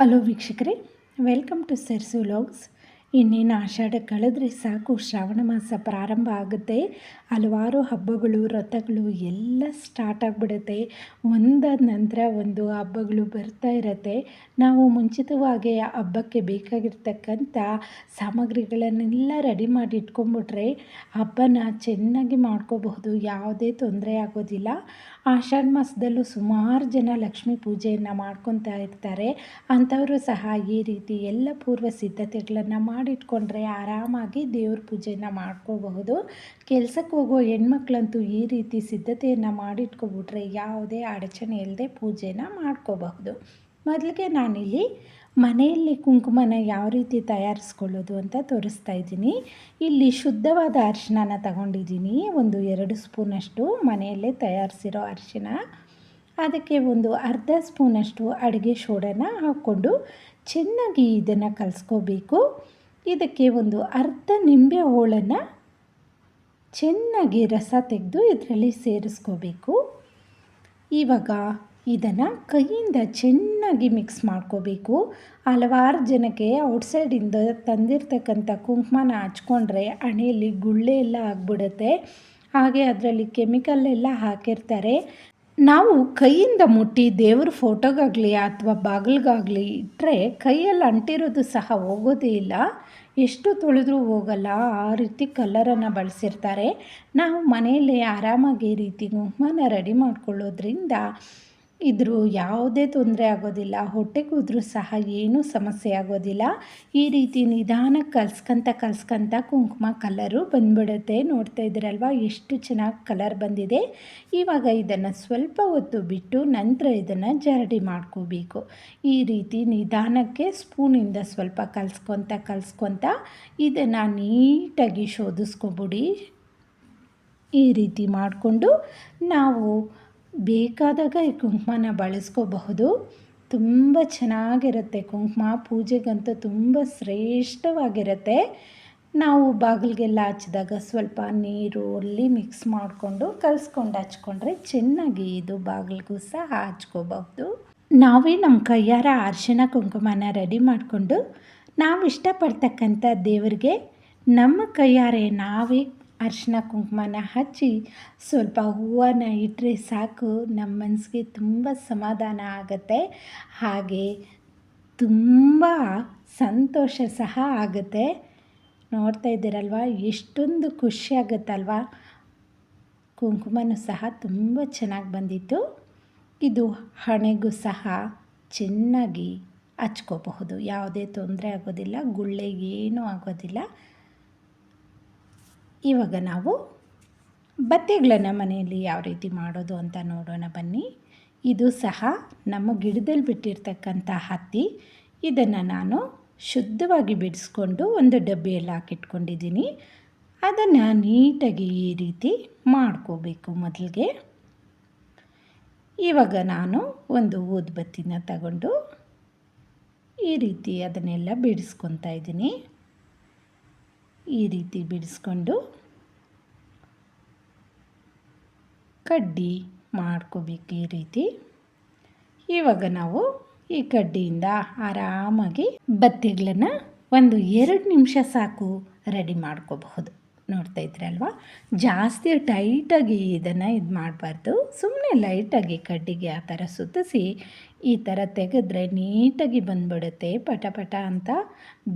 Hello ವೀಕ್ಷಕರೇ welcome to ಸರ್ಸು logs. ಇನ್ನೇನು ಆಷಾಢ ಕಳೆದ್ರೆ ಸಾಕು. ಶ್ರಾವಣ ಮಾಸ ಪ್ರಾರಂಭ ಆಗುತ್ತೆ. ಹಲವಾರು ಹಬ್ಬಗಳು ರಥಗಳು ಎಲ್ಲ ಸ್ಟಾರ್ಟ್ ಆಗಿಬಿಡುತ್ತೆ. ಒಂದಾದ ನಂತರ ಒಂದು ಹಬ್ಬಗಳು ಬರ್ತಾ ಇರತ್ತೆ. ನಾವು ಮುಂಚಿತವಾಗಿ ಹಬ್ಬಕ್ಕೆ ಬೇಕಾಗಿರ್ತಕ್ಕಂಥ ಸಾಮಗ್ರಿಗಳನ್ನೆಲ್ಲ ರೆಡಿ ಮಾಡಿ ಇಟ್ಕೊಂಬಿಟ್ರೆ ಹಬ್ಬನ ಚೆನ್ನಾಗಿ ಮಾಡ್ಕೋಬಹುದು. ಯಾವುದೇ ತೊಂದರೆ ಆಗೋದಿಲ್ಲ. ಆಷಾಢ ಮಾಸದಲ್ಲೂ ಸುಮಾರು ಜನ ಲಕ್ಷ್ಮೀ ಪೂಜೆಯನ್ನು ಮಾಡ್ಕೊತಾ ಇರ್ತಾರೆ. ಅಂಥವರು ಸಹ ಈ ರೀತಿ ಎಲ್ಲ ಪೂರ್ವ ಸಿದ್ಧತೆಗಳನ್ನು ಮಾಡಿಟ್ಕೊಂಡ್ರೆ ಆರಾಮಾಗಿ ದೇವ್ರ ಪೂಜೆನ ಮಾಡ್ಕೋಬಹುದು. ಕೆಲಸಕ್ಕೆ ಹೋಗೋ ಹೆಣ್ಮಕ್ಳಂತೂ ಈ ರೀತಿ ಸಿದ್ಧತೆಯನ್ನು ಮಾಡಿಟ್ಕೊಬಿಟ್ರೆ ಯಾವುದೇ ಅಡಚಣೆ ಇಲ್ಲದೆ ಪೂಜೆನ ಮಾಡ್ಕೋಬಹುದು. ಮೊದಲಿಗೆ ನಾನಿಲ್ಲಿ ಮನೆಯಲ್ಲಿ ಕುಂಕುಮನ ಯಾವ ರೀತಿ ತಯಾರಿಸ್ಕೊಳ್ಳೋದು ಅಂತ ತೋರಿಸ್ತಾ ಇದ್ದೀನಿ. ಇಲ್ಲಿ ಶುದ್ಧವಾದ ಅರಿಶಿನ ತಗೊಂಡಿದ್ದೀನಿ. ಒಂದು ಎರಡು ಸ್ಪೂನಷ್ಟು ಮನೆಯಲ್ಲೇ ತಯಾರಿಸಿರೋ ಅರಿಶಿನ ಅದಕ್ಕೆ ಒಂದು ಅರ್ಧ ಸ್ಪೂನಷ್ಟು ಅಡುಗೆ ಸೋಡನ ಹಾಕ್ಕೊಂಡು ಚೆನ್ನಾಗಿ ಇದನ್ನು ಕಲಿಸ್ಕೋಬೇಕು. ಇದಕ್ಕೆ ಒಂದು ಅರ್ಧ ನಿಂಬೆ ಹೋಳನ್ನು ಚೆನ್ನಾಗಿ ರಸ ತೆಗೆದು ಇದರಲ್ಲಿ ಸೇರಿಸ್ಕೋಬೇಕು. ಇವಾಗ ಇದನ್ನು ಕೈಯಿಂದ ಚೆನ್ನಾಗಿ ಮಿಕ್ಸ್ ಮಾಡ್ಕೋಬೇಕು. ಹಲವಾರು ಜನಕ್ಕೆ ಔಟ್ಸೈಡಿಂದ ತಂದಿರ್ತಕ್ಕಂಥ ಕುಂಕುಮನ ಹಚ್ಕೊಂಡ್ರೆ ಹಣೆಯಲ್ಲಿ ಗುಳ್ಳೆ ಎಲ್ಲ ಆಗ್ಬಿಡುತ್ತೆ. ಹಾಗೆ ಅದರಲ್ಲಿ ಕೆಮಿಕಲ್ ಎಲ್ಲ ಹಾಕಿರ್ತಾರೆ. ನಾವು ಕೈಯಿಂದ ಮುಟ್ಟಿ ದೇವ್ರ ಫೋಟೋಗಾಗಲಿ ಅಥವಾ ಬಾಗಿಲ್ಗಾಗಲಿ ಇಟ್ಟರೆ ಕೈಯಲ್ಲಿ ಅಂಟಿರೋದು ಸಹ ಹೋಗೋದೇ ಇಲ್ಲ. ಎಷ್ಟು ತೊಳೆದ್ರೂ ಹೋಗಲ್ಲ, ಆ ರೀತಿ ಕಲರನ್ನು ಬಳಸಿರ್ತಾರೆ. ನಾವು ಮನೆಯಲ್ಲೇ ಆರಾಮಾಗಿ ಈ ರೀತಿ ಕುಂಕುಮನ ರೆಡಿ ಮಾಡ್ಕೊಳ್ಳೋದ್ರಿಂದ ಇದ್ರ ಯಾವುದೇ ತೊಂದರೆ ಆಗೋದಿಲ್ಲ, ಹೊಟ್ಟೆ ಕೂದ್ರೂ ಸಹ ಏನೂ ಸಮಸ್ಯೆ ಆಗೋದಿಲ್ಲ. ಈ ರೀತಿ ನಿಧಾನಕ್ಕೆ ಕಲ್ಸ್ಕೊಂತ ಕಲ್ಸ್ಕೊಂತ ಕುಂಕುಮ ಕಲರು ಬಂದ್ಬಿಡುತ್ತೆ. ನೋಡ್ತಾ ಇದ್ದೀರಲ್ವ, ಎಷ್ಟು ಚೆನ್ನಾಗಿ ಕಲರ್ ಬಂದಿದೆ. ಇವಾಗ ಇದನ್ನು ಸ್ವಲ್ಪ ಹೊತ್ತು ಬಿಟ್ಟು ನಂತರ ಇದನ್ನು ಜರಡಿ ಮಾಡ್ಕೋಬೇಕು. ಈ ರೀತಿ ನಿಧಾನಕ್ಕೆ ಸ್ಪೂನಿಂದ ಸ್ವಲ್ಪ ಕಲ್ಸ್ಕೊತ ಕಲ್ಸ್ಕೊತ ಇದನ್ನು ನೀಟಾಗಿ ಶೋಧಿಸ್ಕೊಬಿಡಿ. ಈ ರೀತಿ ಮಾಡಿಕೊಂಡು ನಾವು ಬೇಕಾದಾಗ ಈ ಕುಂಕುಮನ ಬಳಸ್ಕೋಬಹುದು. ತುಂಬ ಚೆನ್ನಾಗಿರುತ್ತೆ. ಕುಂಕುಮ ಪೂಜೆಗಂತೂ ತುಂಬ ಶ್ರೇಷ್ಠವಾಗಿರುತ್ತೆ. ನಾವು ಬಾಗಿಲಿಗೆಲ್ಲ ಹಚ್ಚಿದಾಗ ಸ್ವಲ್ಪ ನೀರು ಅಲ್ಲಿ ಮಿಕ್ಸ್ ಮಾಡಿಕೊಂಡು ಕಲಿಸ್ಕೊಂಡು ಹಚ್ಕೊಂಡ್ರೆ ಚೆನ್ನಾಗಿ ಇದು ಬಾಗಿಲಿಗೂ ಸಹ ಹಚ್ಕೋಬಹುದು. ನಾವೇ ನಮ್ಮ ಕೈಯಾರ ಅರಿಶಿನ ಕುಂಕುಮನ ರೆಡಿ ಮಾಡಿಕೊಂಡು ನಾವು ಇಷ್ಟಪಡ್ತಕ್ಕಂಥ ದೇವರಿಗೆ ನಮ್ಮ ಕೈಯಾರೆ ನಾವೇ ಅರಿಶಿನ ಕುಂಕುಮನ ಹಚ್ಚಿ ಸ್ವಲ್ಪ ಹೂವನ್ನು ಇಟ್ಟರೆ ಸಾಕು. ನಮ್ಮ ಮನಸ್ಸಿಗೆ ತುಂಬ ಸಮಾಧಾನ ಆಗುತ್ತೆ. ಹಾಗೆ ತುಂಬ ಸಂತೋಷ ಸಹ ಆಗುತ್ತೆ. ನೋಡ್ತಾ ಇದ್ದೀರಲ್ವ? ಎಷ್ಟೊಂದು ಖುಷಿ ಆಗುತ್ತಲ್ವ? ಕುಂಕುಮನೂ ಸಹ ತುಂಬ ಚೆನ್ನಾಗಿ ಬಂದಿತ್ತು. ಇದು ಹಣೆಗೂ ಸಹ ಚೆನ್ನಾಗಿ ಹಚ್ಕೋಬಹುದು. ಯಾವುದೇ ತೊಂದರೆ ಆಗೋದಿಲ್ಲ, ಗುಳ್ಳೆ ಏನೂ ಆಗೋದಿಲ್ಲ. ಇವಾಗ ನಾವು ಬತ್ತೆಗಳನ್ನು ಮನೆಯಲ್ಲಿ ಯಾವ ರೀತಿ ಮಾಡೋದು ಅಂತ ನೋಡೋಣ ಬನ್ನಿ. ಇದು ಸಹ ನಮ್ಮ ಗಿಡದಲ್ಲಿ ಬಿಟ್ಟಿರ್ತಕ್ಕಂಥ ಹತ್ತಿ. ಇದನ್ನು ನಾನು ಶುದ್ಧವಾಗಿ ಬಿಡಿಸ್ಕೊಂಡು ಒಂದು ಡಬ್ಬಿಯಲ್ಲಿ ಹಾಕಿಟ್ಕೊಂಡಿದ್ದೀನಿ. ಅದನ್ನು ನೀಟಾಗಿ ಈ ರೀತಿ ಮಾಡ್ಕೋಬೇಕು ಮೊದಲಿಗೆ. ಇವಾಗ ನಾನು ಒಂದು ಊದ್ಬತ್ತಿನ ತಗೊಂಡು ಈ ರೀತಿ ಅದನ್ನೆಲ್ಲ ಬಿಡಿಸ್ಕೊತಾ ಇದ್ದೀನಿ. ಈ ರೀತಿ ಬಿಡಿಸ್ಕೊಂಡು ಕಡ್ಡಿ ಮಾಡ್ಕೋಬೇಕು ಈ ರೀತಿ. ಇವಾಗ ನಾವು ಈ ಕಡ್ಡಿಯಿಂದ ಆರಾಮಾಗಿ ಬತ್ತಿಗಳನ್ನು ಒಂದು ಎರಡು ನಿಮಿಷ ಸಾಕು ರೆಡಿ ಮಾಡ್ಕೋಬಹುದು. ನೋಡ್ತಾ ಇದ್ರಲ್ವಾ ಜಾಸ್ತಿ ಟೈಟಾಗಿ ಇದನ್ನು ಇದು ಮಾಡಬಾರ್ದು. ಸುಮ್ಮನೆ ಲೈಟಾಗಿ ಕಡ್ಡಿಗೆ ಆ ಥರ ಸುತ್ತಿಸಿ ಈ ಥರ ತೆಗೆದ್ರೆ ನೀಟಾಗಿ ಬಂದ್ಬಿಡುತ್ತೆ. ಪಟ ಪಟ ಅಂತ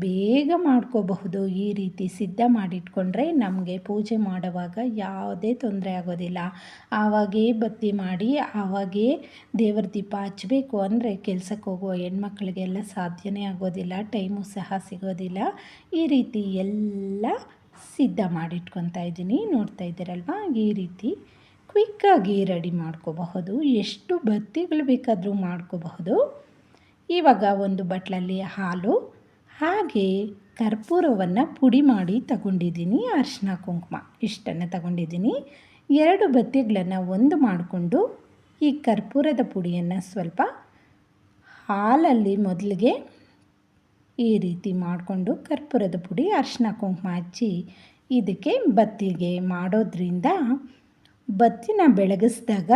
ಬೇಗ ಮಾಡ್ಕೋಬಹುದು. ಈ ರೀತಿ ಸಿದ್ಧ ಮಾಡಿಟ್ಕೊಂಡ್ರೆ ನಮಗೆ ಪೂಜೆ ಮಾಡುವಾಗ ಯಾವುದೇ ತೊಂದರೆ ಆಗೋದಿಲ್ಲ. ಆವಾಗೇ ಬತ್ತಿ ಮಾಡಿ, ಆವಾಗೇ ದೇವರ ದೀಪ ಹಚ್ಚಬೇಕು ಅಂದರೆ ಕೆಲಸಕ್ಕೆ ಹೋಗುವ ಹೆಣ್ಮಕ್ಳಿಗೆಲ್ಲ ಸಾಧ್ಯನೇ ಆಗೋದಿಲ್ಲ. ಟೈಮು ಸಹ ಸಿಗೋದಿಲ್ಲ. ಈ ರೀತಿ ಎಲ್ಲ ಸಿದ್ಧ ಮಾಡಿಟ್ಕೊತಾ ಇದ್ದೀನಿ. ನೋಡ್ತಾ ಇದ್ದೀರಲ್ವಾ? ಈ ರೀತಿ ಕ್ವಿಕ್ಕಾಗಿ ರೆಡಿ ಮಾಡ್ಕೋಬಹುದು. ಎಷ್ಟು ಬತ್ತಿಗಳು ಬೇಕಾದರೂ ಮಾಡ್ಕೋಬಹುದು. ಇವಾಗ ಒಂದು ಬಟ್ಲಲ್ಲಿ ಹಾಲು, ಹಾಗೆ ಕರ್ಪೂರವನ್ನು ಪುಡಿ ಮಾಡಿ ತಗೊಂಡಿದ್ದೀನಿ. ಅರಿಶಿನ ಕುಂಕುಮ ಇಷ್ಟನ್ನು ತಗೊಂಡಿದ್ದೀನಿ. ಎರಡು ಬತ್ತಿಗಳನ್ನು ಒಂದು ಮಾಡಿಕೊಂಡು ಈ ಕರ್ಪೂರದ ಪುಡಿಯನ್ನು ಸ್ವಲ್ಪ ಹಾಲಲ್ಲಿ ಮೊದಲಿಗೆ ಈ ರೀತಿ ಮಾಡಿಕೊಂಡು ಕರ್ಪೂರದ ಪುಡಿ ಅರಿಶಿನ ಕುಂಕುಮ ಹಚ್ಚಿ ಇದಕ್ಕೆ ಬತ್ತಿಗೆ ಮಾಡೋದ್ರಿಂದ ಬತ್ತಿನ ಬೆಳಗಿಸಿದಾಗ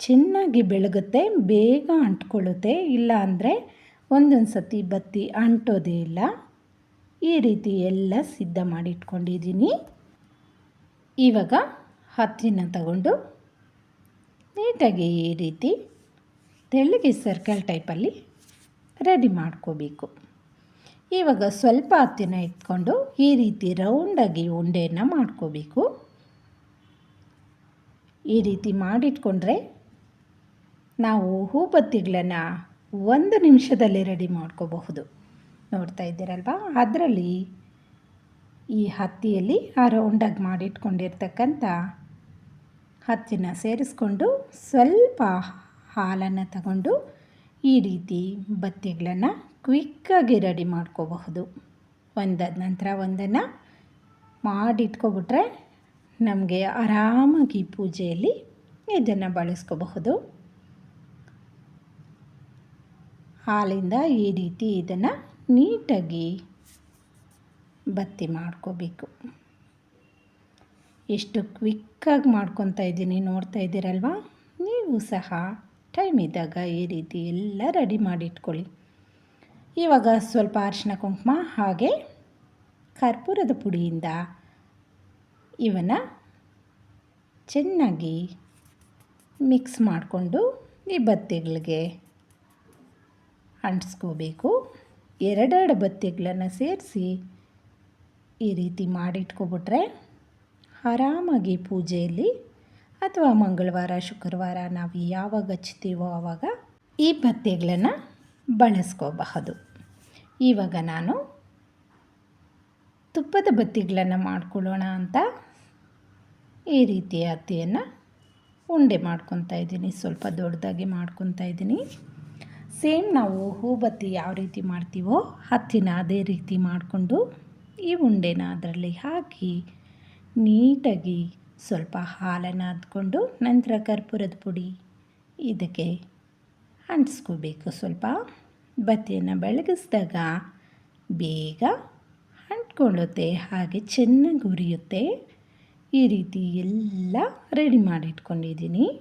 ಚೆನ್ನಾಗಿ ಬೆಳಗುತ್ತೆ, ಬೇಗ ಅಂಟ್ಕೊಳ್ಳುತ್ತೆ. ಇಲ್ಲ ಅಂದರೆ ಒಂದೊಂದು ಸತಿ ಬತ್ತಿ ಅಂಟೋದೇ ಇಲ್ಲ. ಈ ರೀತಿ ಎಲ್ಲ ಸಿದ್ಧ ಮಾಡಿಟ್ಕೊಂಡಿದ್ದೀನಿ. ಇವಾಗ ಹತ್ತಿನ ತಗೊಂಡು ನೀಟಾಗಿ ಈ ರೀತಿ ತೆಳ್ಳಗೆ ಸರ್ಕಲ್ ಟೈಪಲ್ಲಿ ರೆಡಿ ಮಾಡ್ಕೋಬೇಕು. ಇವಾಗ ಸ್ವಲ್ಪ ಹತ್ತಿನ ಇಟ್ಕೊಂಡು ಈ ರೀತಿ ರೌಂಡಾಗಿ ಉಂಡೆಯನ್ನು ಮಾಡ್ಕೋಬೇಕು. ಈ ರೀತಿ ಮಾಡಿಟ್ಕೊಂಡ್ರೆ ನಾವು ಹೂಬತ್ತಿಗಳನ್ನು ಒಂದು ನಿಮಿಷದಲ್ಲಿ ರೆಡಿ ಮಾಡ್ಕೋಬಹುದು. ನೋಡ್ತಾ ಇದ್ದೀರಲ್ವ? ಅದರಲ್ಲಿ ಈ ಹತ್ತಿಯಲ್ಲಿ ಆ ರೌಂಡಾಗಿ ಮಾಡಿಟ್ಕೊಂಡಿರ್ತಕ್ಕಂಥ ಹತ್ತಿನ ಸೇರಿಸ್ಕೊಂಡು ಸ್ವಲ್ಪ ಹಾಲನ್ನು ತಗೊಂಡು ಈ ರೀತಿ ಬತ್ತಿಗಳನ್ನು ಕ್ವಿಕ್ಕಾಗಿ ರೆಡಿ ಮಾಡ್ಕೋಬಹುದು. ಒಂದಾದ ನಂತರ ಒಂದನ್ನು ಮಾಡಿಟ್ಕೊಬಿಟ್ರೆ ನಮಗೆ ಆರಾಮಾಗಿ ಪೂಜೆಯಲ್ಲಿ ಇದನ್ನು ಬಳಸ್ಕೋಬಹುದು. ಹಾಲಿಂದ ಈ ರೀತಿ ಇದನ್ನು ನೀಟಾಗಿ ಬತ್ತಿ ಮಾಡ್ಕೋಬೇಕು. ಎಷ್ಟು ಕ್ವಿಕ್ಕಾಗಿ ಮಾಡ್ಕೊತಾ ಇದ್ದೀನಿ ನೋಡ್ತಾ ಇದ್ದೀರಲ್ವಾ? ನೀವು ಸಹ ಟೈಮ್ ಇದ್ದಾಗ ಈ ರೀತಿ ಎಲ್ಲ ರೆಡಿ ಮಾಡಿಟ್ಕೊಳ್ಳಿ. ಇವಾಗ ಸ್ವಲ್ಪ ಅರಿಶಿನ ಕುಂಕುಮ ಹಾಗೆ ಕರ್ಪೂರದ ಪುಡಿಯಿಂದ ಇವನ್ನು ಚೆನ್ನಾಗಿ ಮಿಕ್ಸ್ ಮಾಡಿಕೊಂಡು ಈ ಬತ್ತಿಗಳಿಗೆ ಅಂಟಿಸ್ಕೋಬೇಕು. ಎರಡೆರಡು ಬತ್ತಿಗಳನ್ನು ಸೇರಿಸಿ ಈ ರೀತಿ ಮಾಡಿಟ್ಕೊಬಿಟ್ರೆ ಆರಾಮಾಗಿ ಪೂಜೆಯಲ್ಲಿ ಅಥವಾ ಮಂಗಳವಾರ, ಶುಕ್ರವಾರ ನಾವು ಯಾವಾಗ ಹಚ್ತೀವೋ ಆವಾಗ ಈ ಬತ್ತಿಗಳನ್ನು ಬಳಸ್ಕೋಬಹುದು. ಇವಾಗ ನಾನು ತುಪ್ಪದ ಬತ್ತಿಗಳನ್ನು ಮಾಡ್ಕೊಳ್ಳೋಣ ಅಂತ ಈ ರೀತಿಯ ಹತ್ತಿಯನ್ನು ಉಂಡೆ ಮಾಡ್ಕೊತಾ ಇದ್ದೀನಿ. ಸ್ವಲ್ಪ ದೊಡ್ಡದಾಗಿ ಮಾಡ್ಕೊತಾ ಇದ್ದೀನಿ. ಸೇಮ್ ನಾವು ಹೂಬತ್ತಿ ಯಾವ ರೀತಿ ಮಾಡ್ತೀವೋ ಹತ್ತಿನ ಅದೇ ರೀತಿ ಮಾಡಿಕೊಂಡು ಈ ಉಂಡೆನ ಅದರಲ್ಲಿ ಹಾಕಿ ನೀಟಾಗಿ ಸ್ವಲ್ಪ ಹಾಲನ್ನು ಅದ್ಕೊಂಡು ನಂತರ ಕರ್ಪೂರದ ಪುಡಿ ಇದಕ್ಕೆ ಅಂಟಿಸ್ಕೋಬೇಕು ಸ್ವಲ್ಪ. ಬತ್ತಿಯನ್ನು ಬೆಳಗಿಸಿದಾಗ ಬೇಗ ಅಂಟ್ಕೊಳ್ಳುತ್ತೆ, ಹಾಗೆ ಚೆನ್ನಾಗಿ ಉರಿಯುತ್ತೆ. ಈ ರೀತಿ ಎಲ್ಲ ರೆಡಿ ಮಾಡಿಟ್ಕೊಂಡಿದ್ದೀನಿ.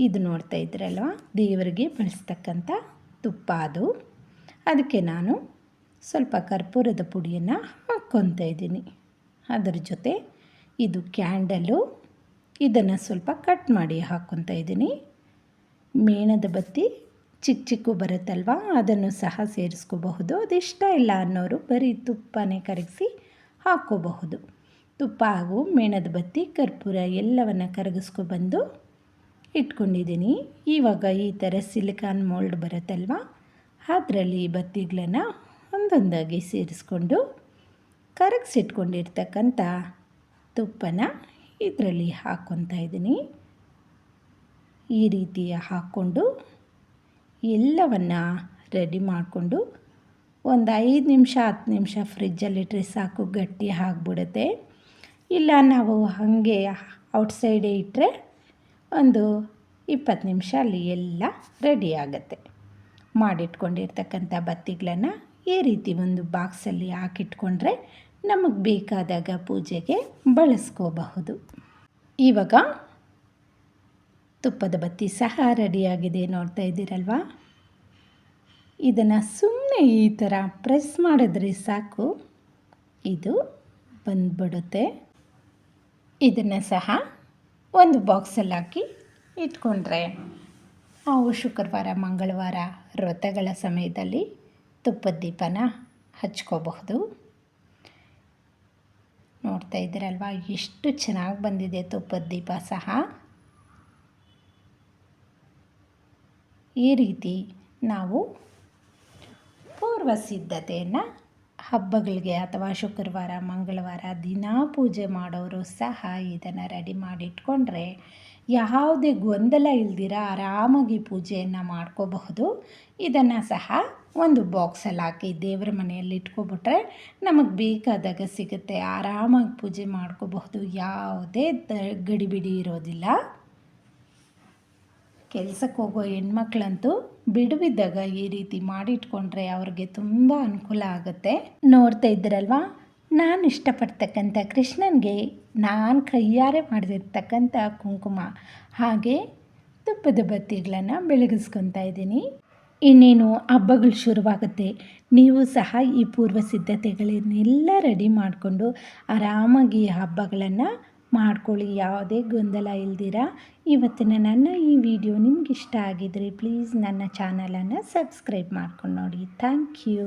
ಇದು ನೋಡ್ತಾ ಇದ್ರಲ್ವ ದೇವರಿಗೆ ಬಳಸ್ತಕ್ಕಂಥ ತುಪ್ಪ ಅದು. ಅದಕ್ಕೆ ನಾನು ಸ್ವಲ್ಪ ಕರ್ಪೂರದ ಪುಡಿಯನ್ನು ಹಾಕ್ಕೊತಾ ಇದ್ದೀನಿ. ಅದರ ಜೊತೆ ಇದು ಕ್ಯಾಂಡಲು. ಇದನ್ನು ಸ್ವಲ್ಪ ಕಟ್ ಮಾಡಿ ಹಾಕ್ಕೊತಾ ಇದ್ದೀನಿ. ಮೇಣದ ಬತ್ತಿ ಚಿಕ್ಕ ಚಿಕ್ಕ ಬರುತ್ತಲ್ವ, ಅದನ್ನು ಸಹ ಸೇರಿಸ್ಕೋಬಹುದು. ಅದಿಷ್ಟ ಇಲ್ಲ ಅನ್ನೋರು ಬರೀ ತುಪ್ಪನೇ ಕರಗಿಸಿ ಹಾಕ್ಕೋಬಹುದು ತುಪ್ಪ ಹಾಗೂ ಮೇಣದ ಬತ್ತಿ, ಕರ್ಪೂರ ಎಲ್ಲವನ್ನು ಕರಗಿಸ್ಕೊಬಂದು ಇಟ್ಕೊಂಡಿದ್ದೀನಿ. ಇವಾಗ ಈ ಥರ ಸಿಲಿಕಾನ್ ಮೋಲ್ಡ್ ಬರುತ್ತಲ್ವ, ಅದರಲ್ಲಿ ಬತ್ತಿಗಳನ್ನು ಒಂದೊಂದಾಗಿ ಸೇರಿಸ್ಕೊಂಡು ಕರಗಿಸಿಟ್ಕೊಂಡಿರ್ತಕ್ಕಂಥ ತುಪ್ಪನ ಇದರಲ್ಲಿ ಹಾಕ್ಕೊತಾ ಇದ್ದೀನಿ. ಈ ರೀತಿಯ ಹಾಕ್ಕೊಂಡು ಎಲ್ಲವನ್ನು ರೆಡಿ ಮಾಡಿಕೊಂಡು ಒಂದು ಐದು ನಿಮಿಷ, ಹತ್ತು ನಿಮಿಷ ಫ್ರಿಜ್ಜಲ್ಲಿಟ್ಟರೆ ಸಾಕು, ಗಟ್ಟಿ ಆಗಿಬಿಡುತ್ತೆ. ಇಲ್ಲ ನಾವು ಹಾಗೆ ಔಟ್ಸೈಡೇ ಇಟ್ಟರೆ ಒಂದು ಇಪ್ಪತ್ತು ನಿಮಿಷ ಅಲ್ಲಿ ಎಲ್ಲ ರೆಡಿ ಆಗುತ್ತೆ. ಮಾಡಿಟ್ಕೊಂಡಿರ್ತಕ್ಕಂಥ ಬತ್ತಿಗಳನ್ನು ಈ ರೀತಿ ಒಂದು ಬಾಕ್ಸಲ್ಲಿ ಹಾಕಿಟ್ಕೊಂಡ್ರೆ ನಮಗೆ ಬೇಕಾದಾಗ ಪೂಜೆಗೆ ಬಳಸ್ಕೋಬಹುದು. ಇವಾಗ ತುಪ್ಪದ ಬತ್ತಿ ಸಹ ರೆಡಿಯಾಗಿದೆ. ನೋಡ್ತಾ ಇದ್ದೀರಲ್ವಾ? ಇದನ್ನು ಸುಮ್ಮನೆ ಈ ಥರ ಪ್ರೆಸ್ ಮಾಡಿದ್ರೆ ಸಾಕು. ಇದು ಬಂದ್ಬಿಡುತ್ತೆ. ಇದನ್ನು ಸಹ ಒಂದು ಬಾಕ್ಸಲ್ಲಿ ಹಾಕಿ ಇಟ್ಕೊಂಡ್ರೆ ನಾವು ಶುಕ್ರವಾರ, ಮಂಗಳವಾರ ವ್ರತಗಳ ಸಮಯದಲ್ಲಿ ತುಪ್ಪದ ದೀಪನ ಹಚ್ಕೋಬಹುದು. ನೋಡ್ತಾ ಇದ್ದೀರಲ್ವಾ? ಎಷ್ಟು ಚೆನ್ನಾಗಿ ಬಂದಿದೆ ತುಪ್ಪದ ದೀಪ ಸಹ. ಈ ರೀತಿ ನಾವು ಪೂರ್ವ ಸಿದ್ಧತೆಯನ್ನು ಹಬ್ಬಗಳಿಗೆ ಅಥವಾ ಶುಕ್ರವಾರ, ಮಂಗಳವಾರ ದಿನ ಪೂಜೆ ಮಾಡೋರು ಸಹ ಇದನ್ನು ರೆಡಿ ಮಾಡಿಟ್ಕೊಂಡ್ರೆ ಯಾವುದೇ ಗೊಂದಲ ಇಲ್ದಿರ ಆರಾಮಾಗಿ ಪೂಜೆಯನ್ನು ಮಾಡ್ಕೋಬಹುದು. ಇದನ್ನು ಸಹ ಒಂದು ಬಾಕ್ಸಲ್ಲಿ ಹಾಕಿ ದೇವರ ಮನೆಯಲ್ಲಿ ಇಟ್ಕೊಬಿಟ್ರೆ ನಮಗೆ ಬೇಕಾದಾಗ ಸಿಗುತ್ತೆ. ಆರಾಮಾಗಿ ಪೂಜೆ ಮಾಡ್ಕೋಬಹುದು. ಯಾವುದೇ ಗಡಿಬಿಡಿ ಇರೋದಿಲ್ಲ. ಕೆಲಸಕ್ಕೆ ಹೋಗೋ ಹೆಣ್ಮಕ್ಳಂತೂ ಬಿಡುವಿದ್ದಾಗ ಈ ರೀತಿ ಮಾಡಿಟ್ಕೊಂಡ್ರೆ ಅವ್ರಿಗೆ ತುಂಬ ಅನುಕೂಲ ಆಗುತ್ತೆ. ನೋಡ್ತಾ ಇದ್ರಲ್ವಾ ನಾನು ಇಷ್ಟಪಡ್ತಕ್ಕಂಥ ಕೃಷ್ಣನಿಗೆ ನಾನು ಕೈಯಾರೆ ಮಾಡಿದಿರ್ತಕ್ಕಂಥ ಕುಂಕುಮ. ಹಾಗೆ ತುಪ್ಪದ ಬತ್ತಿಗಳನ್ನು ಬೆಳಗಿಸ್ಕೊತಾ ಇದ್ದೀನಿ. ಇನ್ನೇನು ಹಬ್ಬಗಳು ಶುರುವಾಗುತ್ತೆ. ನೀವು ಸಹ ಈ ಪೂರ್ವ ಸಿದ್ಧತೆಗಳನ್ನೆಲ್ಲ ರೆಡಿ ಮಾಡಿಕೊಂಡು ಆರಾಮಾಗಿ ಹಬ್ಬಗಳನ್ನು ಮಾಡ್ಕೊಳ್ಳಿ, ಯಾವುದೇ ಗೊಂದಲ ಇಲ್ದಿರ. ಇವತ್ತಿನ ನನ್ನ ಈ ವಿಡಿಯೋ ನಿಮ್ಗೆ ಇಷ್ಟ ಆಗಿದ್ರೆ ಪ್ಲೀಸ್ ನನ್ನ ಚಾನಲನ್ನು ಸಬ್ಸ್ಕ್ರೈಬ್ ಮಾಡ್ಕೊಂಡು ನೋಡಿ. Thank you